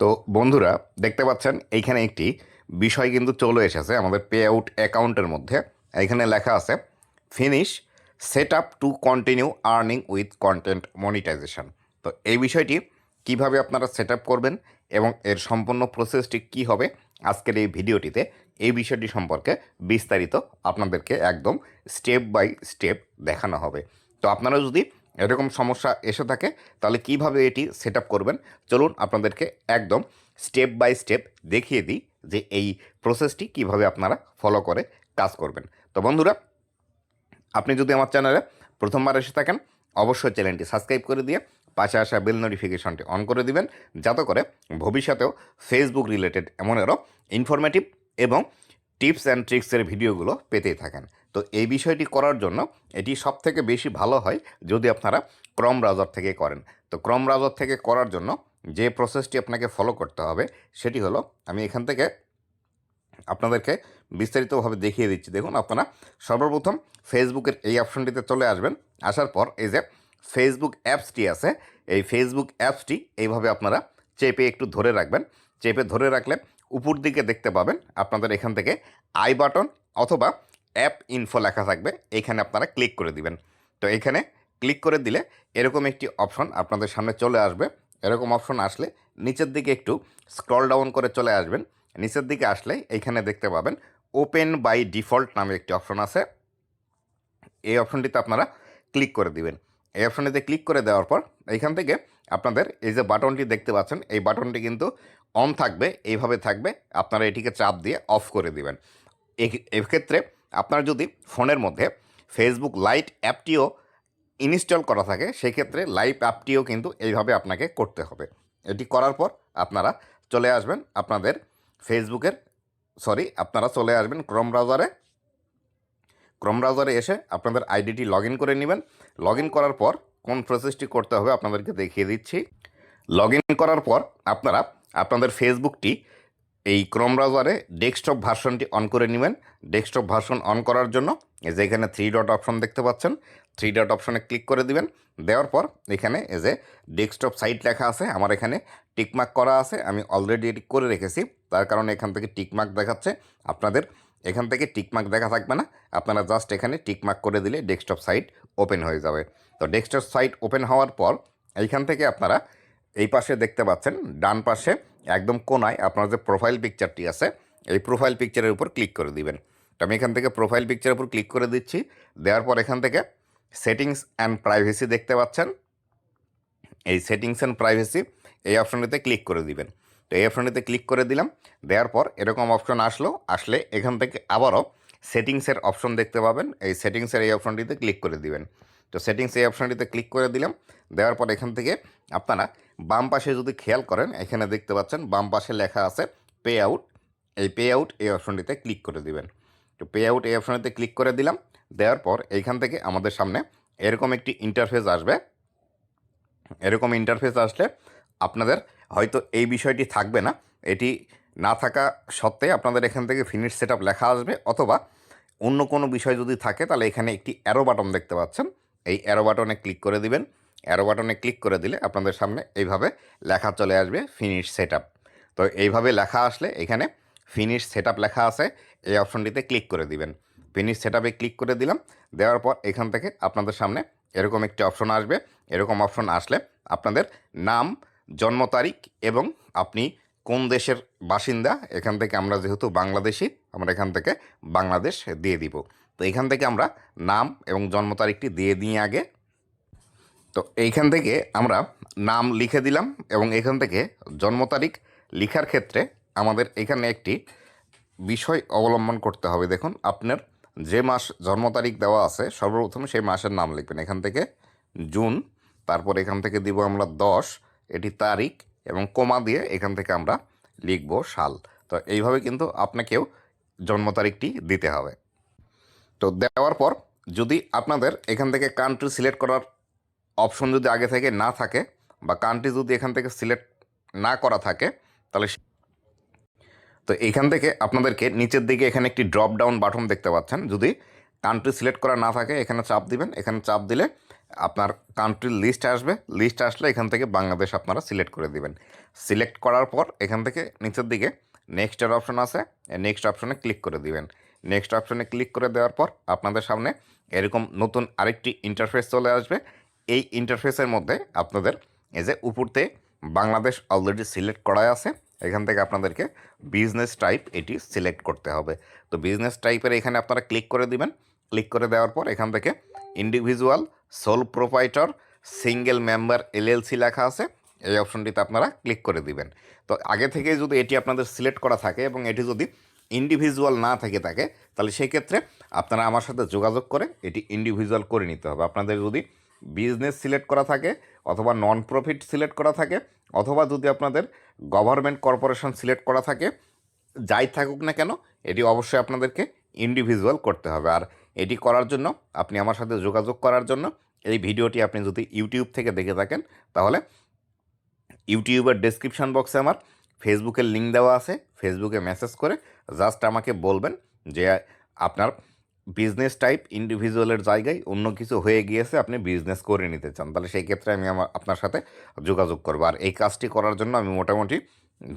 তো বন্ধুরা, দেখতে পাচ্ছেন, এইখানে একটি বিষয় কিন্তু চলে এসেছে আমাদের পে আউট অ্যাকাউন্টের মধ্যে। এখানে লেখা আছে finish set up to continue earning with content monetization তো এই বিষয়টি কীভাবে আপনারা সেট করবেন এবং এর সম্পূর্ণ প্রসেসটি কি হবে আজকের এই ভিডিওটিতে, এই বিষয়টি সম্পর্কে বিস্তারিত আপনাদেরকে একদম স্টেপ বাই স্টেপ দেখানো হবে। তো আপনারা যদি এরকম সমস্যা এসে থাকে, তাহলে কীভাবে এটি সেট করবেন? চলুন আপনাদেরকে একদম স্টেপ বাই স্টেপ দেখিয়ে দিই যে এই প্রসেসটি কীভাবে আপনারা ফলো করে কাজ করবেন। তো বন্ধুরা, আপনি যদি আমার চ্যানেলে প্রথমবার এসে থাকেন, অবশ্যই চ্যানেলটি সাবস্ক্রাইব করে দিয়ে পাশে আসা বেল নোটিফিকেশনটি অন করে দিবেন, যাতে করে ভবিষ্যতেও ফেসবুক রিলেটেড এমন আরও ইনফরমেটিভ এবং টিপস অ্যান্ড ট্রিক্সের ভিডিওগুলো পেতেই থাকেন। তো এই বিষয়টি করার জন্য এটি সব থেকে বেশি ভালো হয় যদি আপনারা ক্রম ব্রাউজার থেকে করেন। তো ক্রম ব্রাউজার থেকে করার জন্য যে প্রসেসটি আপনাকে ফলো করতে হবে সেটি হলো আমি এখান থেকে আপনাদেরকে বিস্তারিতভাবে দেখিয়ে দিচ্ছি। দেখুন, আপনারা সর্বপ্রথম ফেসবুকের এই অপশনটিতে চলে আসবেন। আসার পর এই যে ফেসবুক অ্যাপসটি আছে, এই ফেসবুক অ্যাপসটি এইভাবে আপনারা চেপে একটু ধরে রাখবেন। চেপে ধরে রাখলে উপর দিকে দেখতে পাবেন আপনাদের এখান থেকে আই বাটন অথবা অ্যাপ ইনফো লেখা থাকবে, এখানে আপনারা ক্লিক করে দিবেন। তো এখানে ক্লিক করে দিলে এরকম একটি অপশন আপনাদের সামনে চলে আসবে। এরকম অপশন আসলে নিচের দিকে একটু স্ক্রল ডাউন করে চলে আসবেন। নিচের দিকে আসলে এইখানে দেখতে পাবেন ওপেন বাই ডিফল্ট নামে একটি অপশন আছে। এই অপশনটিতে আপনারা ক্লিক করে দিবেন। এই অপশনটিতে ক্লিক করে দেওয়ার পর এইখান থেকে আপনাদের এই যে বাটনটি দেখতে পাচ্ছেন, এই বাটনটি কিন্তু অন থাকবে, এইভাবে থাকবে। আপনারা এটিকে চাপ দিয়ে অফ করে দিবেন। এক্ষেত্রে আপনার যদি ফোনের মধ্যে ফেসবুক লাইট অ্যাপটিও ইনস্টল করা থাকে সেই ক্ষেত্রে লাইভ অ্যাপটিও কিন্তু এইভাবে আপনাকে করতে হবে। এটি করার পর আপনারা চলে আসবেন আপনাদের ফেসবুকের সরি আপনারা চলে আসবেন ক্রোম ব্রাউজারে ক্রোম ব্রাউজারে এসে আপনাদের আইডিটি লগ করে নেবেন। লগ করার পর কোন প্রসেসটি করতে হবে আপনাদেরকে দেখিয়ে দিচ্ছি। লগ করার পর আপনারা আপনাদের ফেসবুকটি এই ক্রোম ব্রাউজারে ডেস্কটপ ভার্সনটি অন করে নেবেন। ডেস্কটপ ভার্সন অন করার জন্য এই যে এখানে থ্রি ডট অপশন দেখতে পাচ্ছেন থ্রি ডট অপশনে ক্লিক করে দিবেন। দেওয়ার পর এখানে এই যে ডেস্কটপ সাইট লেখা আছে, আমার এখানে টিকমার্ক করা আছে, আমি অলরেডি এটি করে রেখেছি। তার কারণে এখান থেকে টিকমার্ক দেখাচ্ছে। আপনাদের এখান থেকে টিকমার্ক দেখা থাকবে না, আপনারা জাস্ট এখানে টিকমার্ক করে দিলে ডেস্কটপ সাইট ওপেন হয়ে যাবে। তো ডেস্কটপ সাইট ওপেন হওয়ার পর এইখান থেকে আপনারা এই পাশে দেখতে পাচ্ছেন, ডান পাশে একদম কোনায় আপনার যে প্রোফাইল পিকচারটি আছে, এই প্রোফাইল পিকচারের উপর ক্লিক করে দিবেন। তো আমি এখান থেকে প্রোফাইল পিকচারের উপর ক্লিক করে দিচ্ছি। দেওয়ার পর এখান থেকে সেটিংস অ্যান্ড প্রাইভেসি দেখতে পাচ্ছেন। এই সেটিংস অ্যান্ড প্রাইভেসি এই অপশনটিতে ক্লিক করে দিবেন। তো এই অপশনটিতে ক্লিক করে দিলাম। দেওয়ার পর এরকম অপশন আসলো, আসলে এখান থেকে আবারও সেটিংসের অপশন দেখতে পাবেন। এই সেটিংসের এই অপশনটিতে ক্লিক করে দিবেন। তো সেটিংস এই অপশনটিতে ক্লিক করে দিলাম। দেওয়ার পর এখান থেকে আপনারা বাম পাশে যদি খেয়াল করেন, এখানে দেখতে পাচ্ছেন বাম পাশে লেখা আছে পে আউট এই পে আউট এই অপশনটিতে ক্লিক করে দিবেন। তো পে আউট এই অপশনটিতে ক্লিক করে দিলাম। দেওয়ার পর এইখান থেকে আমাদের সামনে এরকম একটি ইন্টারফেস আসবে। এরকম ইন্টারফেস আসলে আপনাদের হয়তো এই বিষয়টি থাকবে না। এটি না থাকা সত্ত্বে আপনাদের এখান থেকে ফিনিশ সেট লেখা আসবে। অথবা অন্য কোনো বিষয় যদি থাকে, তাহলে এখানে একটি অ্যারো বাটন দেখতে পাচ্ছেন। এই অ্যারো বাটনে ক্লিক করে দিবেন। অ্যারো বাটনে ক্লিক করে দিলে আপনাদের সামনে এইভাবে লেখা চলে আসবে ফিনিশ সেট তো এইভাবে লেখা আসলে এখানে ফিনিশ সেট লেখা আছে, এই অপশনটিতে ক্লিক করে দিবেন। ফিনিশ সেট ক্লিক করে দিলাম, দেওয়ার পর এখান থেকে আপনাদের সামনে এরকম একটি অপশন আসবে। এরকম অপশন আসলে আপনাদের নাম, জন্ম তারিখ এবং আপনি কোন দেশের বাসিন্দা, এখান থেকে আমরা যেহেতু বাংলাদেশি, আমরা এখান থেকে বাংলাদেশ দিয়ে দিব। তো এখান থেকে আমরা নাম এবং জন্ম তারিখটি দিয়ে দিই আগে। তো এইখান থেকে আমরা নাম লিখে দিলাম এবং এখান থেকে জন্ম তারিখ লিখার ক্ষেত্রে আমাদের এখানে একটি বিষয় অবলম্বন করতে হবে। দেখুন, আপনার যে মাস জন্ম তারিখ দেওয়া আছে, সর্বপ্রথম সেই মাসের নাম লিখবেন। এখান থেকে জুন, তারপর এখান থেকে দিব আমরা দশ, এটি তারিখ এবং কোমা দিয়ে এখান থেকে আমরা লিখব সাল। তো এইভাবে কিন্তু আপনাকেও জন্ম তারিখটি দিতে হবে। তো দেওয়ার পর যদি আপনাদের এখান থেকে কান্ট্রি সিলেক্ট করার অপশন যদি আগে থেকে না থাকে বা কান্ট্রি যদি এখান থেকে সিলেক্ট না করা থাকে, তাহলে তো এখান থেকে আপনাদেরকে নিচের দিকে এখানে একটি ড্রপ ডাউন বাটন দেখতে পাচ্ছেন। যদি কান্ট্রি সিলেক্ট করা না থাকে, এখানে চাপ দিবেন। এখানে চাপ দিলে আপনার কান্ট্রির লিস্ট আসবে। লিস্ট আসলে এখান থেকে বাংলাদেশ আপনারা সিলেক্ট করে দিবেন। সিলেক্ট করার পর এখান থেকে নিচের দিকে নেক্সটের অপশন আছে। নেক্সট অপশনে ক্লিক করে দিবেন। নেক্সট অপশনে ক্লিক করে দেওয়ার পর আপনাদের সামনে এরকম নতুন আরেকটি ইন্টারফেস চলে আসবে। এই ইন্টারফেসের মধ্যে আপনাদের এই যে উপরতে বাংলাদেশ অলরেডি সিলেক্ট করাই আছে, এখান থেকে আপনাদেরকে বিজনেস টাইপ এটি সিলেক্ট করতে হবে। তো বিজনেস টাইপের এখানে আপনারা ক্লিক করে দিবেন। ক্লিক করে দেওয়ার পর এখান থেকে individual sole proprietor single member LLC লেখা আছে, এই অপশনটিতে আপনারা ক্লিক করে দিবেন। তো আগে থেকে যদি এটি আপনাদের সিলেক্ট করা থাকে এবং এটি যদি ইন্ডিভিজুয়াল না থেকে থাকে তাহলে সেই ক্ষেত্রে আপনারা আমার সাথে যোগাযোগ করে এটি ইন্ডিভিজুয়াল করে নিতে হবে। আপনাদের যদি বিজনেস সিলেক্ট করা থাকে অথবা নন প্রফিট সিলেক্ট করা থাকে অথবা যদি আপনাদের গভর্নমেন্ট কর্পোরেশন সিলেক্ট করা থাকে, যাই থাকুক না কেন, এটি অবশ্যই আপনাদেরকে ইন্ডিভিজুয়াল করতে হবে। আর এটি করার জন্য, আপনি আমার সাথে যোগাযোগ করার জন্য এই ভিডিওটি আপনি যদি ইউটিউব থেকে দেখে থাকেন, তাহলে ইউটিউবের ডেসক্রিপশন বক্সে আমার ফেসবুকের লিঙ্ক দেওয়া আছে, ফেসবুকে মেসেজ করে জাস্ট আমাকে বলবেন যে আপনার বিজনেস টাইপ ইন্ডিভিজুয়ালের জায়গায় অন্য কিছু হয়ে গিয়েছে, আপনি বিজনেস করে নিতে চান। তাহলে সেই ক্ষেত্রে আমি আমার, আপনার সাথে যোগাযোগ করব। আর এই কাজটি করার জন্য আমি মোটামুটি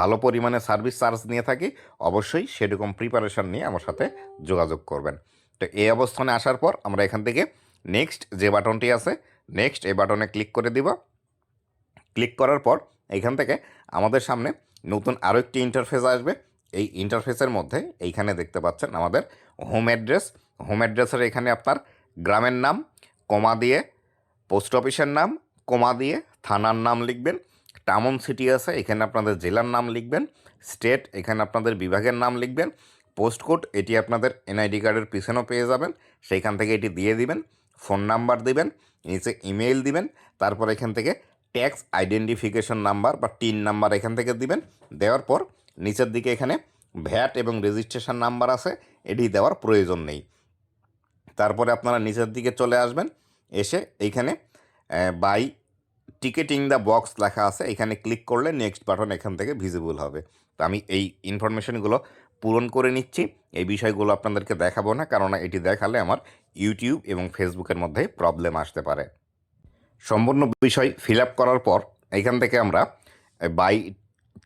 ভালো পরিমাণে সার্ভিস চার্জ নিয়ে থাকি, অবশ্যই সেরকম প্রিপারেশন নিয়ে আমার সাথে যোগাযোগ করবেন। তো এই অবস্থানে আসার পর আমরা এখান থেকে নেক্সট যে বাটনটি আছে নেক্সট এই বাটনে ক্লিক করে দিব। ক্লিক করার পর এইখান থেকে আমাদের সামনে নতুন আরও একটি ইন্টারফেস আসবে। এই ইন্টারফেসের মধ্যে এইখানে দেখতে পাচ্ছেন আমাদের হোম অ্যাড্রেস হোম অ্যাড্রেসের এখানে আপনার গ্রামের নাম, কমা দিয়ে পোস্ট অফিসের নাম, কমা দিয়ে থানার নাম লিখবেন। টাউন সিটি আছে, এখানে আপনাদের জেলার নাম লিখবেন। স্টেট এখানে আপনাদের বিভাগের নাম লিখবেন। পোস্ট কোড এটি আপনাদের এনআইডি কার্ডের পিছনেও পেয়ে যাবেন। সেইখান থেকে এটি দিয়ে দিবেন। ফোন নাম্বার দিবেন, নিচে ইমেইল দিবেন। তারপর এখান থেকে ট্যাক্স আইডেন্টিফিকেশন নাম্বার বা টিন নাম্বার এখান থেকে দিবেন। দেওয়ার পর নিচের দিকে এখানে ভ্যাট এবং রেজিস্ট্রেশন নাম্বার আছে, এটি দেওয়ার প্রয়োজন নেই। তারপরে আপনারা নিচের দিকে চলে আসবেন, এসে এইখানে বাই টিকেটিং দ্য বক্স লেখা আছে, এখানে ক্লিক করলে নেক্সট বাটন এখান থেকে ভিজিবল হবে। তো আমি এই ইনফরমেশনগুলো পূরণ করে নিচ্ছি, এই বিষয়গুলো আপনাদেরকে দেখাবো না কারণ এটি দেখালে আমার ইউটিউব এবং ফেসবুকের মধ্যে প্রবলেম আসতে পারে। সম্পূর্ণ বিষয় ফিল আপ করার পর এখান থেকে আমরা বাই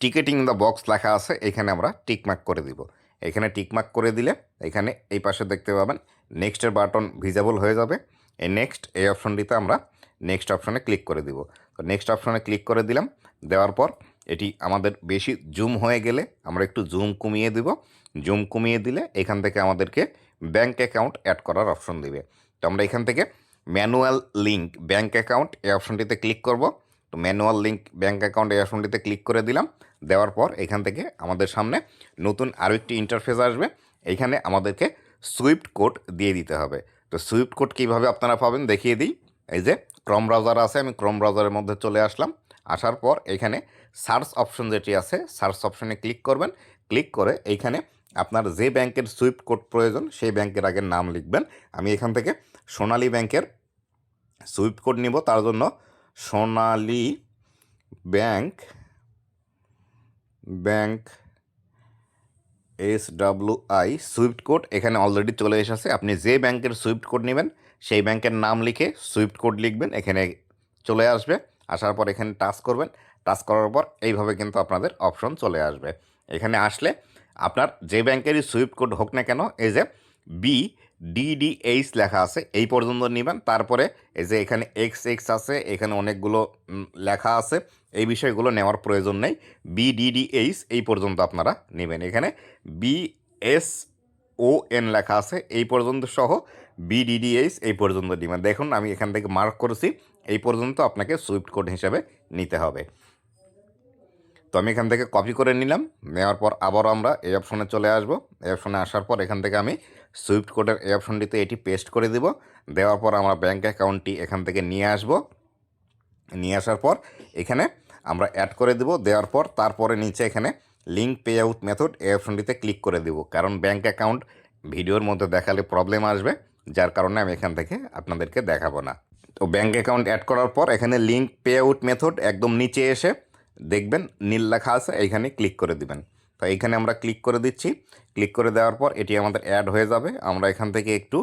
টিকেটিং দ্য বক্স লেখা আছে, এখানে আমরা টিকমার্ক করে দিব। এখানে টিকমার্ক করে দিলে এখানে এই পাশে দেখতে পাবেন নেক্সটের বাটন ভিজেবল হয়ে যাবে। এই নেক্সট এই অপশনটিতে আমরা নেক্সট অপশনে ক্লিক করে দিব। তো নেক্সট অপশনে ক্লিক করে দিলাম, দেওয়ার পর এটি আমাদের বেশি জুম হয়ে গেলে আমরা একটু জুম কমিয়ে দিব। জুম কমিয়ে দিলে এখান থেকে আমাদেরকে ব্যাঙ্ক অ্যাকাউন্ট অ্যাড করার অপশন দিবে। তো আমরা এখান থেকে ম্যানুয়াল লিঙ্ক ব্যাঙ্ক অ্যাকাউন্ট এই অপশনটিতে ক্লিক করব। তো ম্যানুয়াল লিঙ্ক ব্যাঙ্ক অ্যাকাউন্ট এই অপশনটিতে ক্লিক করে দিলাম। দেওয়ার পর এখান থেকে আমাদের সামনে নতুন আরও একটি ইন্টারফেস আসবে। এইখানে আমাদেরকে সুইফট কোড দিয়ে দিতে হবে। তো সুইফট কোড কীভাবে আপনারা পাবেন দেখিয়ে দিই। এই যে ক্রম ব্রাউজার আছে, আমি ক্রম ব্রাউজারের মধ্যে চলে আসলাম। আসার পর এখানে সার্চ অপশন যেটি আছে সার্চ অপশনে ক্লিক করবেন। ক্লিক করে এইখানে আপনার যে ব্যাংকের সুইফট কোড প্রয়োজন, সেই ব্যাংকের আগে নাম লিখবেন। আমি এখান থেকে সোনালী ব্যাংকের সুইফট কোড নিব, তার জন্য Sonali bank bank S W I swift code এখানে অলরেডি চলে এসেছে। আপনি যে ব্যাংকের সুইফট কোড নেবেন, সেই ব্যাংকের নাম লিখে সুইফট কোড লিখবেন, এখানে চলে আসবে। আসার পর এখানে টাচ করবেন। টাচ করার পর এইভাবে কিন্তু আপনাদের অপশন চলে আসবে। এখানে আসলে আপনার যে ব্যাংকেরই সুইফট কোড হোক না কেন, এই যে বি ডিডিএইচ লেখা আছে, এই পর্যন্ত নেবেন। তারপরে এই যে এখানে এক্স এক্স আছে, এখানে অনেকগুলো লেখা আছে, এই বিষয়গুলো নেওয়ার প্রয়োজন নেই। বিডিডিএইচ এই পর্যন্ত আপনারা নেবেন। এখানে বি এস ও এন লেখা আছে, এই পর্যন্ত সহ বিডিডিএইচ এই পর্যন্ত নেবেন। দেখুন, আমি এখান থেকে মার্ক করেছি, এই পর্যন্ত আপনাকে সুইফট কোড হিসাবে নিতে হবে। তো আমি এখান থেকে কপি করে নিলাম, নেওয়ার পর আবারও আমরা এই অপশনে চলে আসব। এই অপশনে আসার পর এখান থেকে আমি সুইফট কোডের এই অপশনটিতে এটি পেস্ট করে দিব। দেওয়ার পর আমরা ব্যাঙ্ক অ্যাকাউন্টটি এখান থেকে নিয়ে আসব। নিয়ে আসার পর এখানে আমরা অ্যাড করে দেব। দেওয়ার পর তারপরে নিচে এখানে লিঙ্ক পে আউট মেথড এই অপশনটিতে ক্লিক করে দিব। কারণ ব্যাঙ্ক অ্যাকাউন্ট ভিডিওর মধ্যে দেখালে প্রবলেম আসবে, যার কারণে আমি এখান থেকে আপনাদেরকে দেখাবো না। তো ব্যাঙ্ক অ্যাকাউন্ট অ্যাড করার পর এখানে লিঙ্ক পে আউট মেথড একদম নিচে এসে দেখবেন নীল লেখা আছে এখানে ক্লিক করে দিবেন। তো এইখানে আমরা ক্লিক করে দিচ্ছি। ক্লিক করে দেওয়ার পর এটি আমাদের অ্যাড হয়ে যাবে। আমরা এখান থেকে একটু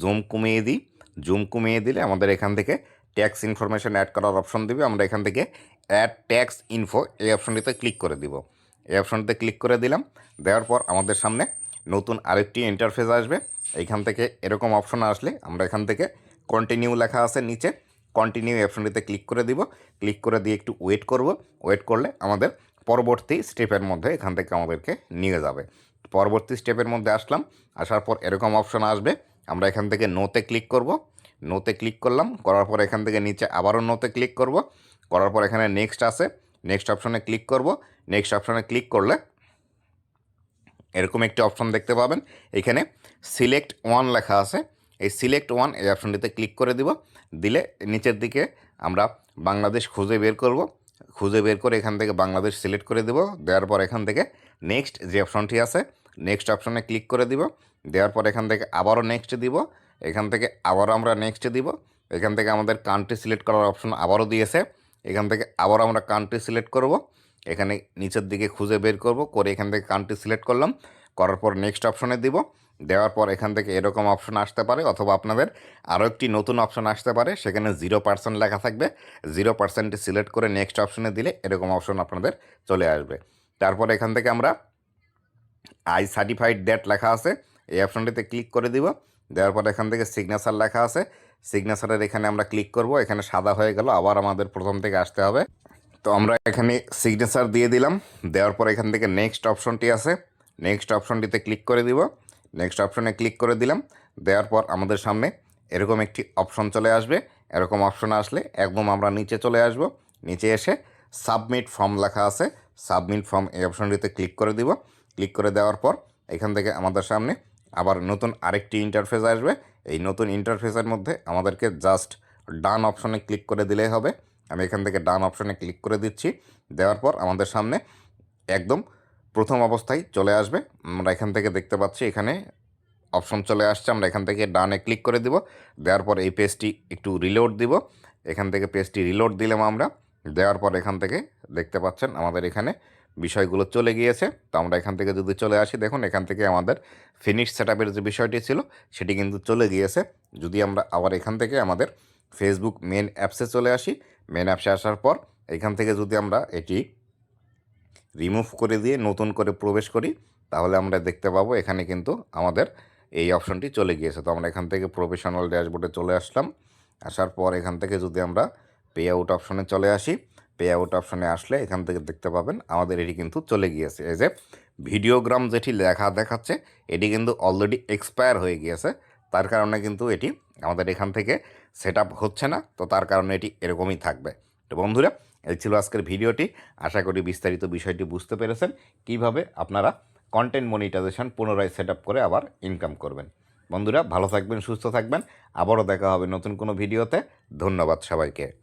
জুম কমিয়ে দিই। জুম কমিয়ে দিলে আমাদের এখান থেকে ট্যাক্স ইনফরমেশন অ্যাড করার অপশন দিবে। আমরা এখান থেকে অ্যাড ট্যাক্স ইনফো এই অপশনটিতে ক্লিক করে দিব। এই অপশনটিতে ক্লিক করে দিলাম। দেওয়ার পর আমাদের সামনে নতুন আরেকটি ইন্টারফেস আসবে। এইখান থেকে এরকম অপশন আসলে আমরা এখান থেকে কন্টিনিউ লেখা আছে নিচে। কন্টিনিউ অপশনটিতে ক্লিক করে দিব। ক্লিক করে দিয়ে একটু ওয়েট করব। ওয়েট করলে আমাদের পরবর্তী স্টেপের মধ্যে এখান থেকে আমাদেরকে নিয়ে যাবে। পরবর্তী স্টেপের মধ্যে আসলাম, আসার পর এরকম অপশন আসবে। আমরা এখান থেকে নোতে ক্লিক করব। নোতে ক্লিক করলাম, করার পর এখান থেকে নিচে আবারও নোতে ক্লিক করব। করার পর এখানে নেক্সট আছে। নেক্সট অপশনে ক্লিক করব। নেক্সট অপশনে ক্লিক করলে এরকম একটি অপশন দেখতে পাবেন। এখানে সিলেক্ট ওয়ান লেখা আছে। এই সিলেক্ট ওয়ান এই অপশনটিতে ক্লিক করে দিব। দিলে নিচের দিকে আমরা বাংলাদেশ খুঁজে বের করব। খুঁজে বের করে এখান থেকে বাংলাদেশ সিলেক্ট করে দেব। দেওয়ার পর এখান থেকে নেক্সট যে অপশনটি আছে, নেক্সট অপশনে ক্লিক করে দিব। দেওয়ার পর এখান থেকে আবারও নেক্সট দিব। এখান থেকে আবারও আমরা নেক্সট দিব। এখান থেকে আমাদের কান্ট্রি সিলেক্ট করার অপশন আবারও দিয়েছে। এখান থেকে আবারও আমরা কান্ট্রি সিলেক্ট করব। এখানে নিচের দিকে খুঁজে বের করব। করে এখান থেকে কান্ট্রি সিলেক্ট করলাম। করার পর নেক্সট অপশনে দিব। দেওয়ার পর এখান থেকে এরকম অপশন আসতে পারে, অথবা আপনাদের আরও একটি নতুন অপশন আসতে পারে, সেখানে জিরো পার্সেন্ট লেখা থাকবে। জিরো পার্সেন্টটি সিলেক্ট করে নেক্সট অপশনে দিলে এরকম অপশন আপনাদের চলে আসবে। তারপর এখান থেকে আমরা আই সার্টিফাইড ডেট লেখা আছে, এই অপশনটিতে ক্লিক করে দিব। দেওয়ার পর এখান থেকে সিগনেচার লেখা আছে। সিগনেচারের এখানে আমরা ক্লিক করব, এখানে সাদা হয়ে গেল, আবার আমাদের প্রথম থেকে আসতে হবে। তো আমরা এখানে সিগনেচার দিয়ে দিলাম। দেওয়ার পর এখান থেকে নেক্সট অপশনটি আছে। নেক্সট অপশনটিতে ক্লিক করে দিব। নেক্সট অপশনে ক্লিক করে দিলাম। দেওয়ার পর আমাদের সামনে এরকম একটি অপশন চলে আসবে। এরকম অপশন আসলে একদম আমরা নিচে চলে আসব। নিচে এসে সাবমিট ফর্ম লেখা আছে। সাবমিট ফর্ম এই অপশনটিতে ক্লিক করে দিব। ক্লিক করে দেওয়ার পর এখান থেকে আমাদের সামনে আবার নতুন আরেকটি ইন্টারফেস আসবে। এই নতুন ইন্টারফেসের মধ্যে আমাদেরকে জাস্ট ডান অপশনে ক্লিক করে দিলেই হবে। আমি এখান থেকে ডান অপশনে ক্লিক করে দিচ্ছি। দেওয়ার পর আমাদের সামনে একদম প্রথম অবস্থায় চলে আসবে। আমরা এখান থেকে দেখতে পাচ্ছি এখানে অপশন চলে আসছে। আমরা এখান থেকে ডানে ক্লিক করে দিব। দেওয়ার পর এই পেজটি একটু রিলোড দিব। এখান থেকে পেজটি রিলোড দিলাম আমরা। দেওয়ার পর এখান থেকে দেখতে পাচ্ছেন আমাদের এখানে বিষয়গুলো চলে গিয়েছে। তো আমরা এখান থেকে যদি চলে আসি, দেখুন এখান থেকে আমাদের ফিনিশ সেটআপের যে বিষয়টি ছিল, সেটি কিন্তু চলে গিয়েছে। যদি আমরা আবার এখান থেকে আমাদের ফেসবুক মেন অ্যাপসে চলে আসি মেন অ্যাপসে আসার পর এখান থেকে যদি আমরা এটি রিমুভ করে দিয়ে নতুন করে প্রবেশ করি, তাহলে আমরা দেখতে পাবো এখানে কিন্তু আমাদের এই অপশনটি চলে গিয়েছে। তো আমরা এখান থেকে প্রফেশনাল ড্যাশবোর্ডে চলে আসলাম। আসার পর এখান থেকে যদি আমরা পে আউট অপশনে চলে আসি পে আউট অপশনে আসলে এখান থেকে দেখতে পাবেন আমাদের এটি কিন্তু চলে গিয়েছে। এই যে ভিডিওগ্রাম যেটি লেখা দেখাচ্ছে, এটি কিন্তু অলরেডি এক্সপায়ার হয়ে গিয়েছে। তার কারণে কিন্তু এটি আমাদের এখান থেকে সেট হচ্ছে না। তো তার কারণে এটি এরকমই থাকবে। তো বন্ধুরা এই ছিল আজকের ভিডিওটি। আশা করি বিস্তারিত বিষয়টি বুঝতে পেরেছেন। কীভাবে আপনারা কন্টেন্ট মনিটাইজেশন পুনরায় সেট করে আবার ইনকাম করবেন। বন্ধুরা, ভালো থাকবেন, সুস্থ থাকবেন। আবারও দেখা হবে নতুন কোনো ভিডিওতে। ধন্যবাদ সবাইকে।